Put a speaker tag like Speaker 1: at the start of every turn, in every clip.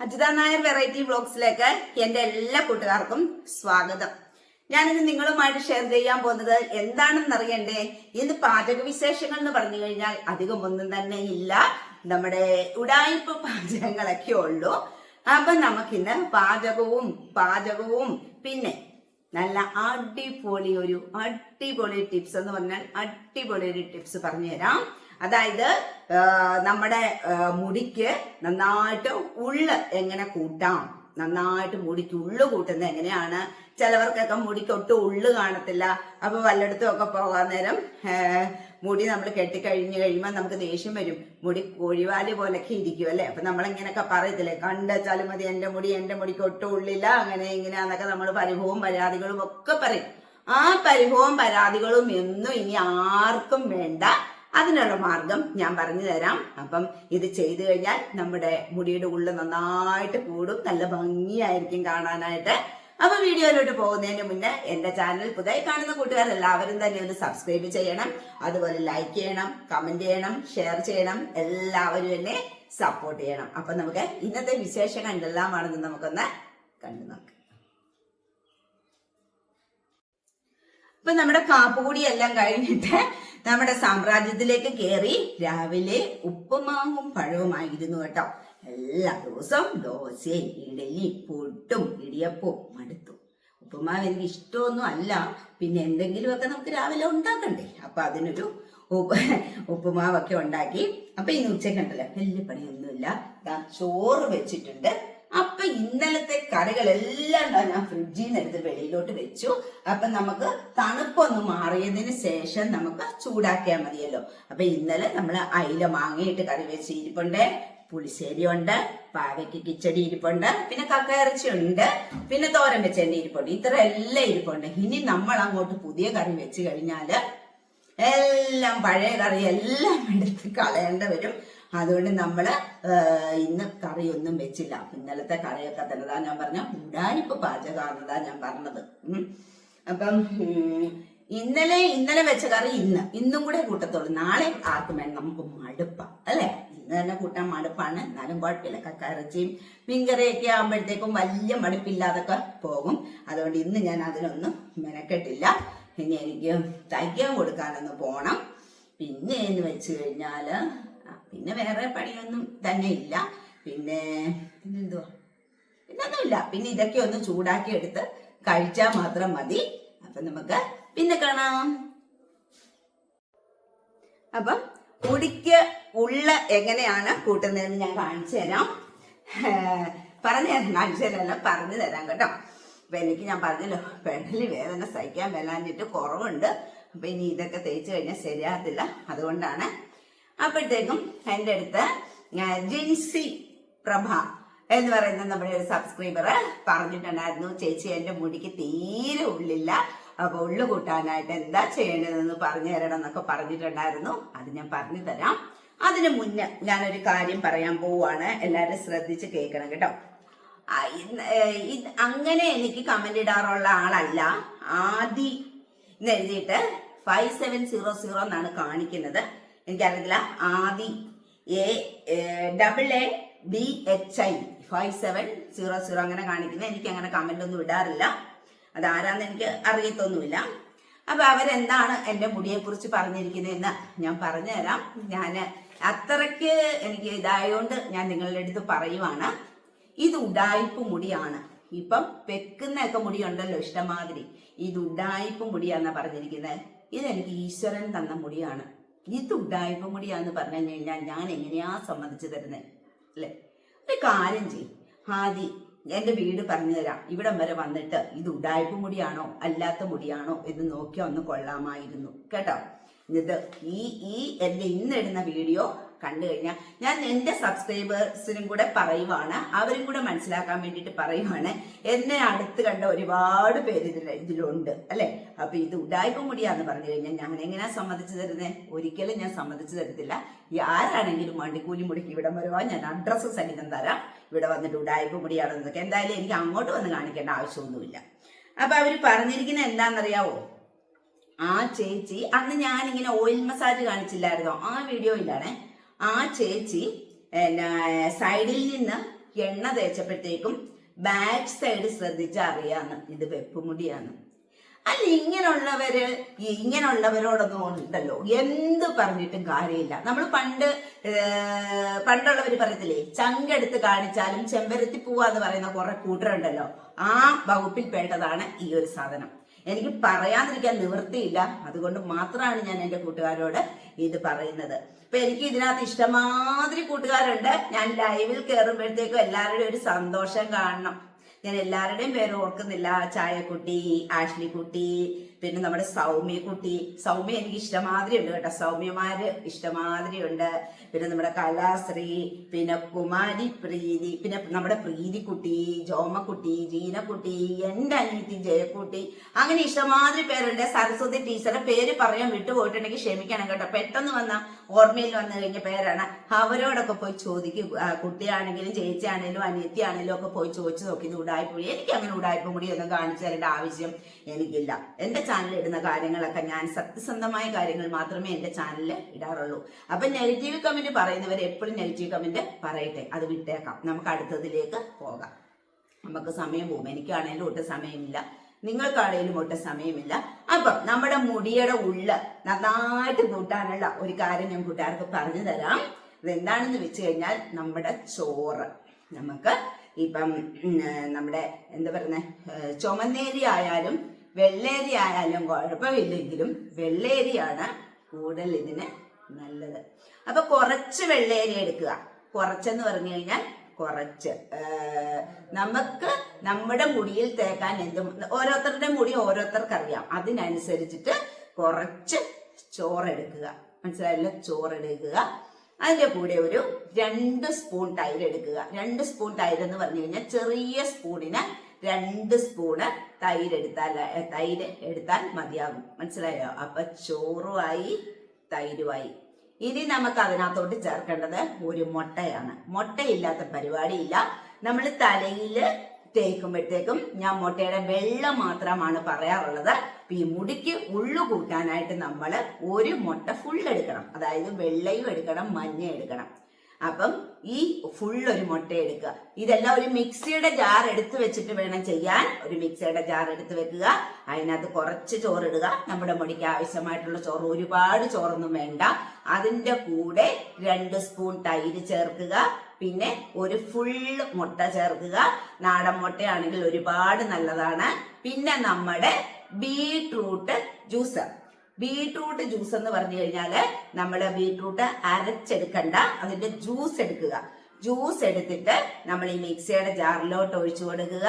Speaker 1: Ajitha Nair variety വ്ളോഗ്സിലേക്ക് എന്റെ എല്ലാ കൂട്ടുകാർക്കും സ്വാഗതം. ഞാനിന്ന് നിങ്ങളുമായിട്ട് ഷെയർ ചെയ്യാൻ പോകുന്നത് എന്താണെന്ന് അറിയണ്ടേ ഇന്ന് പാചക വിശേഷങ്ങൾ എന്ന് പറഞ്ഞു കഴിഞ്ഞാൽ അധികം ഒന്നും തന്നെ ഇല്ല. നമ്മുടെ ഉടായ്പ പാചകങ്ങളൊക്കെ ഉള്ളൂ. അപ്പൊ നമുക്കിന്ന് പാചകവും പാചകവും പിന്നെ നല്ല അടിപൊളി ഒരു അടിപൊളി ടിപ്സ് എന്ന് പറഞ്ഞാൽ അടിപൊളി ഒരു ടിപ്സ് പറഞ്ഞു തരാം അതായത് നമ്മുടെ മുടിക്ക് നന്നായിട്ട് ഉള്ള് എങ്ങനെ കൂട്ടാം? നന്നായിട്ട് മുടിക്ക് ഉള്ളു കൂട്ടുന്നത് എങ്ങനെയാണ്? ചിലവർക്കൊക്കെ മുടിക്ക് ഉള്ളു കാണത്തില്ല. അപ്പൊ വല്ലയിടത്തും ഒക്കെ പോകാൻ നേരം മുടി നമ്മൾ കെട്ടിക്കഴിഞ്ഞ് കഴിയുമ്പോൾ നമുക്ക് ദേഷ്യം വരും. മുടി കോഴിവാലി പോലൊക്കെ ഇരിക്കും അല്ലേ? അപ്പൊ നമ്മളിങ്ങനെയൊക്കെ പറയത്തില്ലേ? കണ്ടുവച്ചാലും മതി എന്റെ മുടി എന്റെ മുടിക്ക് ഒട്ടും ഉള്ളില്ല. അങ്ങനെ ഇങ്ങനെയാന്നൊക്കെ നമ്മൾ പരിഭവവും പരാതികളും ഒക്കെ പറയും. ആ പരിഭവവും പരാതികളും എന്നും ഇനി ആർക്കും വേണ്ട. അതിനുള്ള മാർഗം ഞാൻ പറഞ്ഞു തരാം. അപ്പം ഇത് ചെയ്തു കഴിഞ്ഞാൽ നമ്മുടെ മുടിയുടെ ഉള്ളിൽ നന്നായിട്ട് കൂടും. നല്ല ഭംഗിയായിരിക്കും കാണാനായിട്ട്. അപ്പൊ വീഡിയോയിലോട്ട് പോകുന്നതിന് മുന്നേ എന്റെ ചാനൽ പുതിയ കാണുന്ന കൂട്ടുകാർ എല്ലാവരും തന്നെ ഒന്ന് സബ്സ്ക്രൈബ് ചെയ്യണം. അതുപോലെ ലൈക്ക് ചെയ്യണം കമന്റ് ചെയ്യണം ഷെയർ ചെയ്യണം. എല്ലാവരും എന്നെ സപ്പോർട്ട് ചെയ്യണം. അപ്പൊ നമുക്ക് ഇന്നത്തെ വിശേഷങ്ങൾ എന്തെല്ലാമാണെന്ന് നമുക്കൊന്ന് കണ്ടു നോക്കാം. ഇപ്പൊ നമ്മുടെ കാപ്പുകൂടി എല്ലാം കഴിഞ്ഞിട്ട് നമ്മുടെ സാമ്രാജ്യത്തിലേക്ക് കയറി രാവിലെ ഉപ്പുമാവും പഴവുമായിരുന്നു കേട്ടോ. എല്ലാ ദിവസവും ദോശയും ഇഡലി പൊട്ടും ഇടിയപ്പവും മടുത്തു. ഉപ്പുമാവ് എനിക്ക് ഇഷ്ടമൊന്നും അല്ല. പിന്നെ എന്തെങ്കിലുമൊക്കെ നമുക്ക് രാവിലെ ഉണ്ടാക്കണ്ടേ? അപ്പൊ അതിനൊരു ഉപ്പ് ഉപ്പുമാവൊക്കെ ഉണ്ടാക്കി. അപ്പൊ ഇന്ന് ഉച്ചക്കുണ്ടല്ലോ വലിയ പണിയൊന്നുമില്ല. ചോറ് വെച്ചിട്ടുണ്ട്. അപ്പൊ ഇന്നലത്തെ കറികളെല്ലാം ഞാൻ ഫ്രിഡ്ജിൽ നിന്ന് എടുത്ത് വെളിയിലോട്ട് വെച്ചു. അപ്പൊ നമുക്ക് തണുപ്പൊന്ന് മാറിയതിന് ശേഷം നമുക്ക് ചൂടാക്കിയാൽ മതിയല്ലോ. അപ്പൊ ഇന്നലെ നമ്മൾ അയില മാങ്ങയിട്ട് കറി വെച്ച് ഇരിപ്പുണ്ട്. പുളിശ്ശേരി ഉണ്ട് പാവയ്ക്ക് കിച്ചടി ഇരിപ്പുണ്ട് പിന്നെ കക്കയിറച്ചി ഉണ്ട് പിന്നെ തോരൻ വെച്ചേണ്ട ഇരിപ്പുണ്ട്. ഇത്ര എല്ലാം ഇരിപ്പുണ്ട്. ഇനി നമ്മൾ അങ്ങോട്ട് പുതിയ കറി വെച്ച് കഴിഞ്ഞാൽ എല്ലാം പഴയ കറി എല്ലാം എടുത്ത് കളയേണ്ട വരും. അതുകൊണ്ട് നമ്മൾ ഏഹ്, ഇന്ന് കറിയൊന്നും വെച്ചില്ല. ഇന്നലത്തെ കറിയൊക്കെ തന്നെ. താ ഞാൻ പറഞ്ഞ ഉടാനിപ്പ് പാചകമാണെന്നതാ ഞാൻ പറഞ്ഞത്. അപ്പം ഇന്നലെ ഇന്നലെ വെച്ച കറി ഇന്ന്. ഇന്നും കൂടെ കൂട്ടത്തുള്ളൂ. നാളെ ആർക്കും വേണം നമുക്ക് മടുപ്പ. അല്ലെ? ഇന്ന് തന്നെ കൂട്ടാൻ മടുപ്പാണ്. എന്നാലും കുഴപ്പമില്ല. കക്കയിറച്ചിയും മീൻകറിയൊക്കെ ആകുമ്പോഴത്തേക്കും വലിയ മടുപ്പില്ലാതൊക്കെ പോകും. അതുകൊണ്ട് ഇന്ന് ഞാൻ അതിനൊന്നും മെനക്കെട്ടില്ല. ഇനി എനിക്ക് തയ്ക്കാൻ കൊടുക്കാനൊന്ന് പോണം. പിന്നെ എന്ന് വെച്ച് കഴിഞ്ഞാൽ പിന്നെ വേറെ പണിയൊന്നും തന്നെ ഇല്ല. പിന്നെ പിന്നെന്തുവാ? പിന്നൊന്നുമില്ല. പിന്നെ ഇതൊക്കെ ഒന്ന് ചൂടാക്കി എടുത്ത് കഴിച്ചാൽ മാത്രം മതി. അപ്പൊ നമുക്ക് പിന്നെ കാണാം. അപ്പം കുടിക്ക് ഉള്ള എങ്ങനെയാണ് കൂട്ടുന്നതെന്ന് ഞാൻ കാണിച്ചു തരാം. പറഞ്ഞു തരാം. കാണിച്ചു തരാമല്ല പറഞ്ഞു തരാം കേട്ടോ. അപ്പൊ എനിക്ക് ഞാൻ പറഞ്ഞല്ലോ പെടലി വേദന സഹിക്കാൻ വരാഞ്ഞിട്ട് കുറവുണ്ട്. അപ്പൊ ഇനി ഇതൊക്കെ തേച്ച് കഴിഞ്ഞാൽ ശരിയാകത്തില്ല. അതുകൊണ്ടാണ് അപ്പോഴത്തേക്കും എന്റെ അടുത്ത് ജെൻസി പ്രഭ എന്ന് പറയുന്ന നമ്മുടെ ഒരു സബ്സ്ക്രൈബർ പറഞ്ഞിട്ടുണ്ടായിരുന്നു ചേച്ചി എന്റെ മുടിക്ക് തീരെ ഉള്ളില്ല. അപ്പൊ ഉള്ളു കൂട്ടാനായിട്ട് എന്താ ചെയ്യേണ്ടതെന്ന് പറഞ്ഞു തരണം എന്നൊക്കെ പറഞ്ഞിട്ടുണ്ടായിരുന്നു. അത് ഞാൻ പറഞ്ഞു തരാം. അതിന് മുന്നേ ഞാനൊരു കാര്യം പറയാൻ പോവാണ്. എല്ലാവരും ശ്രദ്ധിച്ച് കേൾക്കണം കേട്ടോ. അങ്ങനെ എനിക്ക് കമന്റ് ഇടാറുള്ള ആളല്ല. ആദി എന്ന് എഴുതിയിട്ട് ഫൈവ് സെവൻ സീറോ സീറോ എന്നാണ് കാണിക്കുന്നത്. എനിക്കറിയില്ല Aadi. A double A B H I five seven zero zero അങ്ങനെ കാണിക്കുന്നത് എനിക്ക് അങ്ങനെ കമന്റ് ഒന്നും ഇടാറില്ല. അതാരാന്ന് എനിക്ക് അറിയത്തൊന്നുമില്ല. അപ്പൊ അവരെന്താണ് എന്റെ മുടിയെ കുറിച്ച് പറഞ്ഞിരിക്കുന്നതെന്ന് ഞാൻ പറഞ്ഞുതരാം. ഞാൻ അത്രയ്ക്ക് എനിക്ക് ഇതായോണ്ട് ഞാൻ നിങ്ങളുടെ അടുത്ത് പറയുവാണ്. ഇത് ഉഡായിപ്പ് മുടിയാണ്. ഇപ്പം വെക്കുന്നൊക്കെ മുടിയുണ്ടല്ലോ ഇഷ്ടമാതിരി. ഇത് ഉഡായിപ്പ് മുടിയാന്നാ പറഞ്ഞിരിക്കുന്നത് ഇതെനിക്ക് ഈശ്വരൻ തന്ന മുടിയാണ്. ഇത് ഉഡായിപ്പ് മുടിയാന്ന് പറഞ്ഞു കഴിഞ്ഞാൽ ഞാൻ എങ്ങനെയാ സമ്മതിച്ചു തരുന്നത് അല്ലേ? ഒരു കാര്യം ചെയ്യും. ആദി എന്റെ വീട് പറഞ്ഞു തരാം. ഇവിടം വരെ വന്നിട്ട് ഇത് ഉഡായിപ്പ് മുടിയാണോ അല്ലാത്ത മുടിയാണോ എന്ന് നോക്കിയാ ഒന്ന് കൊള്ളാമായിരുന്നു. കേട്ടോ? ഇത് ഈ ഈ എന്റെ ഇന്നിടുന്ന വീഡിയോ കണ്ടു കഴിഞ്ഞാൽ ഞാൻ എന്റെ സബ്സ്ക്രൈബേഴ്സിനും കൂടെ പറയുവാണ്. അവരും കൂടെ മനസ്സിലാക്കാൻ വേണ്ടിയിട്ട് പറയുവാണ്. എന്നെ അടുത്ത് കണ്ട ഒരുപാട് പേര് ഇതിൽ ഇതിലുണ്ട് അല്ലേ? അപ്പൊ ഇത് ഉടായ്പ മുടിയാന്ന് പറഞ്ഞു കഴിഞ്ഞാൽ ഞാൻ എങ്ങനെയാ സമ്മതിച്ചു തരുന്നത് ഒരിക്കലും ഞാൻ സമ്മതിച്ചു തരത്തില്ല. ആരാണെങ്കിലും വണ്ടിക്കൂലി മുടിക്ക് ഇവിടെ വരുവാ ഞാൻ അഡ്രസ്സ് സഹിതം തരാം. ഇവിടെ വന്നിട്ട് ഉടായ്പ മുടിയാണെന്നൊക്കെ. എന്തായാലും എനിക്ക് അങ്ങോട്ട് വന്ന് കാണിക്കേണ്ട ആവശ്യമൊന്നുമില്ല. അപ്പൊ അവർ പറഞ്ഞിരിക്കുന്നത് എന്താണെന്നറിയാവോ? ആ ചേച്ചി അന്ന് ഞാനിങ്ങനെ ഓയിൽ മസാജ് കാണിച്ചില്ലായിരുന്നോ? ആ വീഡിയോയിലാണ് ആ ചേച്ചി സൈഡിൽ നിന്ന് എണ്ണ തേച്ചപ്പോഴത്തേക്കും ബാക്ക് സൈഡ് ശ്രദ്ധിച്ച് അറിയാന്ന്. ഇത് വെപ്പുമുടിയാണ്. അല്ല ഇങ്ങനെയുള്ളവര് ഇങ്ങനെയുള്ളവരോടൊന്നും ഉണ്ടല്ലോ. എന്ത് പറഞ്ഞിട്ടും കാര്യമില്ല. നമ്മൾ പണ്ട് പണ്ടുള്ളവർ പറയത്തില്ലേ ചങ്കെടുത്ത് കാണിച്ചാലും ചെമ്പരത്തി പൂവാന്ന് പറയുന്ന കുറെ കൂട്ടരുണ്ടല്ലോ. ആ വകുപ്പിൽ പെട്ടതാണ് ഈ ഒരു സാധനം. എനിക്ക് പറയാതിരിക്കാൻ നിവൃത്തിയില്ല. അതുകൊണ്ട് മാത്രമാണ് ഞാൻ എന്റെ കൂട്ടുകാരോട് ഇത് പറയുന്നത്. ഇപ്പൊ എനിക്ക് ഇതിനകത്ത് ഇഷ്ടമാതിരി കൂട്ടുകാരുണ്ട്. ഞാൻ ലൈവിൽ കയറുമ്പോഴത്തേക്കും എല്ലാവരുടെയും ഒരു സന്തോഷം കാണണം. ഞാൻ എല്ലാവരുടെയും പേര് ഓർക്കുന്നില്ല. ചായക്കുട്ടി ആഷ്ലി കുട്ടി പിന്നെ നമ്മുടെ സൗമ്യ കുട്ടി. സൗമ്യ എനിക്ക് ഇഷ്ടമാതിരി ഉണ്ട് കേട്ടോ. സൗമ്യമാര് ഇഷ്ടമാതിരി ഉണ്ട് പിന്നെ നമ്മുടെ കലാശ്രീ പിന്നെ കുമാരി പ്രീതി പിന്നെ നമ്മുടെ പ്രീതിക്കുട്ടി ജോമക്കുട്ടി ജീനക്കുട്ടി എന്റെ അനിയത്തി ജയക്കുട്ടി. അങ്ങനെ ഇഷ്ടമാതിരി പേരുണ്ട്. സരസ്വതി ടീച്ചറെ പേര് പറയാൻ വിട്ടുപോയിട്ടുണ്ടെങ്കിൽ ക്ഷമിക്കണം കേട്ടോ. പെട്ടെന്ന് വന്ന ഓർമ്മയിൽ വന്നു കഴിഞ്ഞ പേരാണ്. അവരോടൊക്കെ പോയി ചോദിക്കും. കുട്ടിയാണെങ്കിലും ചേച്ചിയാണെങ്കിലും അനിയത്തിയാണെങ്കിലും ഒക്കെ പോയി ചോദിച്ചു നോക്കി. ഇത് ഉടായ്പ. എനിക്ക് അങ്ങനെ ഉടായ്പ കൂടി ഒന്നും കാണിച്ചു തരേണ്ട ആവശ്യം എനിക്കില്ല. എന്റെ ചാനലിൽ ഇടുന്ന കാര്യങ്ങളൊക്കെ ഞാൻ സത്യസന്ധമായ കാര്യങ്ങൾ മാത്രമേ എന്റെ ചാനലിൽ ഇടാറുള്ളൂ. അപ്പൊ നെഗറ്റീവ് കമന്റ് പറയുന്നവർ എപ്പോഴും നെഗറ്റീവ് കമന്റ് പറയട്ടെ അത് വിട്ടേക്കാം. നമുക്ക് അടുത്തതിലേക്ക് പോകാം. നമുക്ക് സമയം പോകും. എനിക്കാണേലും ഒട്ടും സമയമില്ല. നിങ്ങൾക്കാണെങ്കിലും ഒട്ടും സമയമില്ല. അപ്പം നമ്മുടെ മുടിയുടെ ഉള്ള നന്നായിട്ട് കൂട്ടാനുള്ള ഒരു കാര്യം ഞാൻ കൂട്ടുകാർക്ക് പറഞ്ഞു തരാം. ഇതെന്താണെന്ന് വെച്ച് കഴിഞ്ഞാൽ നമ്മുടെ ചോറ്. നമുക്ക് ഇപ്പം നമ്മുടെ എന്താ പറയുന്നത് ചുമന്നേരി ആയാലും വെള്ളേരി ആയാലും കുഴപ്പമില്ലെങ്കിലും വെള്ളേരിയാണ് കൂടുതൽ ഇതിന് നല്ലത്. അപ്പൊ കുറച്ച് വെള്ളേരി എടുക്കുക. കുറച്ചെന്ന് പറഞ്ഞു കഴിഞ്ഞാൽ കുറച്ച്. നമുക്ക് നമ്മുടെ മുടിയിൽ തേക്കാൻ എന്തും ഓരോരുത്തരുടെ മുടി ഓരോരുത്തർക്കറിയാം. അതിനനുസരിച്ചിട്ട് കുറച്ച് ചോറെടുക്കുക. മനസ്സിലായല്ലോ? ചോറെടുക്കുക. അതിന്റെ കൂടെ ഒരു രണ്ട് സ്പൂൺ തൈര് എടുക്കുക. രണ്ട് സ്പൂൺ തൈര് എന്ന് പറഞ്ഞു കഴിഞ്ഞാൽ ചെറിയ സ്പൂണിന് രണ്ട് സ്പൂണ് തൈര് എടുത്താൽ തൈര് എടുത്താൽ മതിയാകും. മനസ്സിലായോ? അപ്പൊ ചോറുമായി തൈരുമായി. ഇനി നമുക്ക് അതിനകത്തോട്ട് ചേർക്കേണ്ടത് ഒരു മുട്ടയാണ്. മുട്ടയില്ലാത്ത പരിപാടിയില്ല. നമ്മൾ തലയിൽ തേക്കുമ്പോഴത്തേക്കും ഞാൻ മുട്ടയുടെ വെള്ളം മാത്രമാണ് പറയാറുള്ളത്. ഈ മുടിക്ക് ഉള്ളു കൂട്ടാനായിട്ട് നമ്മൾ ഒരു മുട്ട ഫുൾ എടുക്കണം. അതായത് വെള്ളയും എടുക്കണം മഞ്ഞ എടുക്കണം. അപ്പം ഈ ഫുൾ ഒരു മുട്ട എടുക്കുക. ഇതെല്ലാം ഒരു മിക്സിയുടെ ജാർ എടുത്ത് വെച്ചിട്ട് വേണം ചെയ്യാൻ. ഒരു മിക്സിയുടെ ജാർ എടുത്ത് വെക്കുക. അതിനകത്ത് കുറച്ച് ചോറിടുക നമ്മുടെ മുടിക്ക് ആവശ്യമായിട്ടുള്ള ചോറ് ഒരുപാട് ചോറൊന്നും വേണ്ട. അതിന്റെ കൂടെ രണ്ട് സ്പൂൺ തൈര് ചേർക്കുക. പിന്നെ ഒരു ഫുൾ മുട്ട ചേർക്കുക. നാടൻ മുട്ടയാണെങ്കിൽ ഒരുപാട് നല്ലതാണ്. പിന്നെ നമ്മുടെ ബീട്രൂട്ട് ജ്യൂസ്. ബീട്രൂട്ട് ജ്യൂസ് എന്ന് പറഞ്ഞു കഴിഞ്ഞാൽ നമ്മൾ ബീട്രൂട്ട് അരച്ചെടുക്കണ്ട. അതിന്റെ ജ്യൂസ് എടുക്കുക. ജ്യൂസ് എടുത്തിട്ട് നമ്മൾ ഈ മിക്സിയുടെ ജാറിലോട്ട് ഒഴിച്ചു കൊടുക്കുക.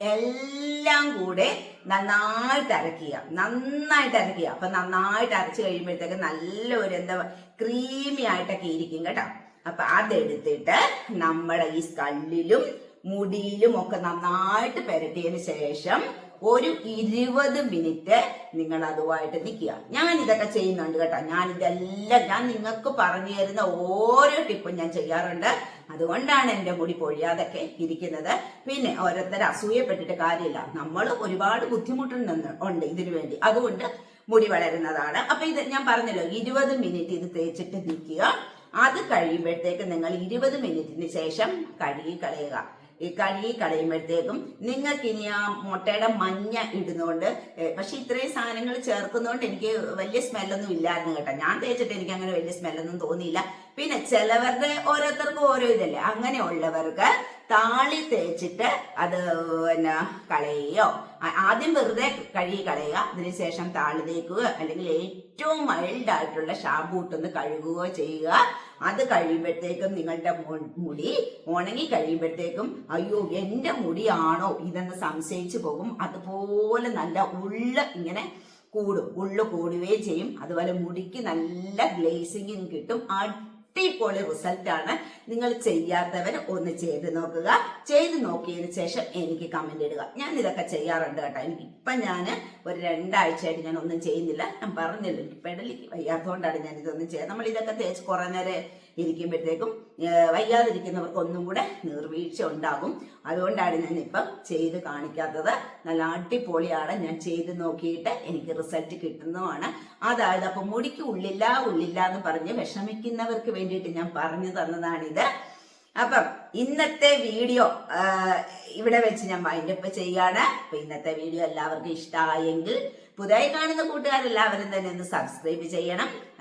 Speaker 1: എല്ലാം കൂടെ നന്നായിട്ട് അരക്കുക. നന്നായിട്ട് അരക്കുക. അപ്പൊ നന്നായിട്ട് അരച്ചു കഴിയുമ്പോഴത്തേക്ക് നല്ല ഒരു എന്താ ക്രീമി ആയിട്ടൊക്കെ ഇരിക്കും കേട്ടോ. അപ്പൊ അതെടുത്തിട്ട് നമ്മുടെ ഈ സ്കല്ലിലും മുടിയിലും ഒക്കെ നന്നായിട്ട് പെരട്ടിയതിന് ശേഷം ഒരു ഇരുപത് മിനിറ്റ് നിങ്ങൾ അതുമായിട്ട് നിൽക്കുക. ഞാൻ ഇതൊക്കെ ചെയ്യുന്നുണ്ട് കേട്ടോ. ഞാൻ ഇതെല്ലാം ഞാൻ നിങ്ങൾക്ക് പറഞ്ഞു തരുന്ന ഓരോ ടിപ്പും ഞാൻ ചെയ്യാറുണ്ട്. അതുകൊണ്ടാണ് എന്റെ മുടി പൊഴിയാതൊക്കെ ഇരിക്കുന്നത്. പിന്നെ ഓരോരുത്തർ അസൂയപ്പെട്ടിട്ട് കാര്യമില്ല. നമ്മൾ ഒരുപാട് ബുദ്ധിമുട്ടുണ്ടെന്ന് ഉണ്ട് ഇതിനു വേണ്ടി. അതുകൊണ്ട് മുടി വളരുന്നതാണ്. അപ്പൊ ഇത് ഞാൻ പറഞ്ഞല്ലോ ഇരുപത് മിനിറ്റ് ഇത് തേച്ചിട്ട് നിൽക്കുക. അത് കഴിയുമ്പോഴത്തേക്ക് നിങ്ങൾ ഇരുപത് മിനിറ്റിന് ശേഷം കഴുകി കളയുക. ഈ കഴുകി കളയുമ്പോഴത്തേക്കും നിങ്ങൾക്ക് ഇനി ആ മുട്ടയുടെ മഞ്ഞ ഇടുന്നോണ്ട് ഏ, പക്ഷെ ഇത്രയും സാധനങ്ങൾ ചേർക്കുന്നോണ്ട് എനിക്ക് വലിയ സ്മെല്ലൊന്നും ഇല്ലായിരുന്നു കേട്ടോ. ഞാൻ തേച്ചിട്ട് എനിക്ക് അങ്ങനെ വലിയ സ്മെല്ലൊന്നും തോന്നിയില്ല. പിന്നെ ചിലവരുടെ ഓരോരുത്തർക്കും ഓരോ ഇതല്ലേ? അങ്ങനെയുള്ളവർക്ക് താളി തേച്ചിട്ട് അത് പിന്നെ കളയുകയോ ആദ്യം വെറുതെ കഴുകി കളയുക. അതിനുശേഷം താളി തേക്കുക. അല്ലെങ്കിൽ ഏറ്റവും മൈൽഡ് ആയിട്ടുള്ള ഷാമ്പൂ ഇട്ടൊന്ന് കഴുകുകയോ ചെയ്യുക. അത് കഴിയുമ്പോഴത്തേക്കും നിങ്ങളുടെ മുടി ഉണങ്ങി കഴിയുമ്പോഴത്തേക്കും അയ്യോ എന്റെ മുടിയാണോ ഇതെന്ന് സംശയിച്ചു പോകും. അതുപോലെ നല്ല ഉള്ള ഇങ്ങനെ കൂടും. ഉള്ളു കൂടുകയും ചെയ്യും. അതുപോലെ മുടിക്ക് നല്ല ഗ്ലേസിങ്ങും കിട്ടും. അടിപൊളി റിസൾട്ട് ആണ്. നിങ്ങൾ ചെയ്യാത്തവർ ഒന്ന് ചെയ്ത് നോക്കുക. ചെയ്ത് നോക്കിയതിന് ശേഷം എനിക്ക് കമന്റ് ഇടുക. ഞാൻ ഇതൊക്കെ ചെയ്യാറുണ്ട് കേട്ടോ. എനിക്ക് ഇപ്പൊ ഞാൻ ഒരു രണ്ടാഴ്ചയായിട്ട് ഞാൻ ഒന്നും ചെയ്യുന്നില്ല. ഞാൻ പറഞ്ഞില്ല എനിക്ക് പെടലിക്ക് വയ്യാത്തതുകൊണ്ടാണ് ഞാൻ ഇതൊന്നും ചെയ്യുക നമ്മൾ ഇതൊക്കെ തേച്ച് കുറെ നേരം ഇരിക്കുമ്പോഴത്തേക്കും വയ്യാതിരിക്കുന്നവർക്ക് ഒന്നും കൂടെ നീർവീഴ്ച ഉണ്ടാകും. അതുകൊണ്ടാണ് ഞാൻ ഇപ്പം ചെയ്ത് കാണിക്കാത്തത്. നല്ല അടിപൊളിയാണ്. ഞാൻ ചെയ്ത് നോക്കിയിട്ട് എനിക്ക് റിസൾട്ട് കിട്ടുന്നതുമാണ് അതായത് അപ്പം മുടിക്ക് ഉള്ളില്ല ഉള്ളില്ല എന്ന് പറഞ്ഞ് വിഷമിക്കുന്നവർക്ക് വേണ്ടിയിട്ട് ഞാൻ പറഞ്ഞു തന്നതാണിത്. അപ്പം ഇന്നത്തെ വീഡിയോ ഇവിടെ വെച്ച് ഞാൻ വൈൻഡപ്പ് ചെയ്യാണ്. അപ്പൊ ഇന്നത്തെ വീഡിയോ എല്ലാവർക്കും ഇഷ്ടമായെങ്കിൽ പുതുതായി കാണുന്ന കൂട്ടുകാരെല്ലാവരും തന്നെ ഒന്ന് സബ്സ്ക്രൈബ് ചെയ്യണം.